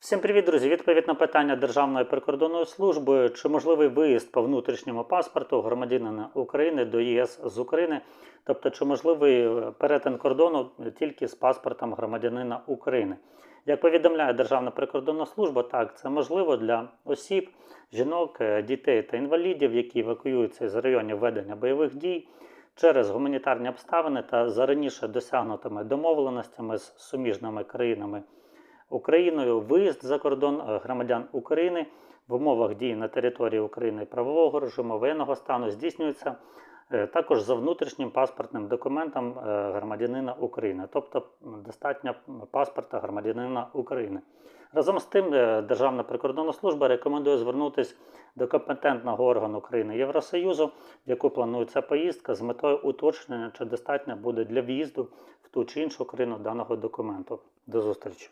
Всім привіт, друзі! Відповідь на питання Державної прикордонної служби, чи можливий виїзд по внутрішньому паспорту громадянина України до ЄС з України, тобто чи можливий е, перетин кордону тільки з паспортом громадянина України. Як повідомляє Державна прикордонна служба, так це можливо для осіб, жінок, е, дітей та інвалідів, які евакуюються з районів ведення бойових дій через гуманітарні обставини та за раніше досягнутими домовленостями з суміжними країнами. Україною виїзд за кордон е, громадян України в умовах дії на території України правового режиму воєнного стану здійснюється е, також за внутрішнім паспортним документом е, громадянина України, тобто достатньо паспорта громадянина України. Разом з тим, Державна прикордонна служба рекомендує звернутися до компетентного органу країни Євросоюзу, в яку планується поїздка, з метою уточнення, чи достатньо буде для в'їзду в ту чи іншу країну даного документу. До зустрічі!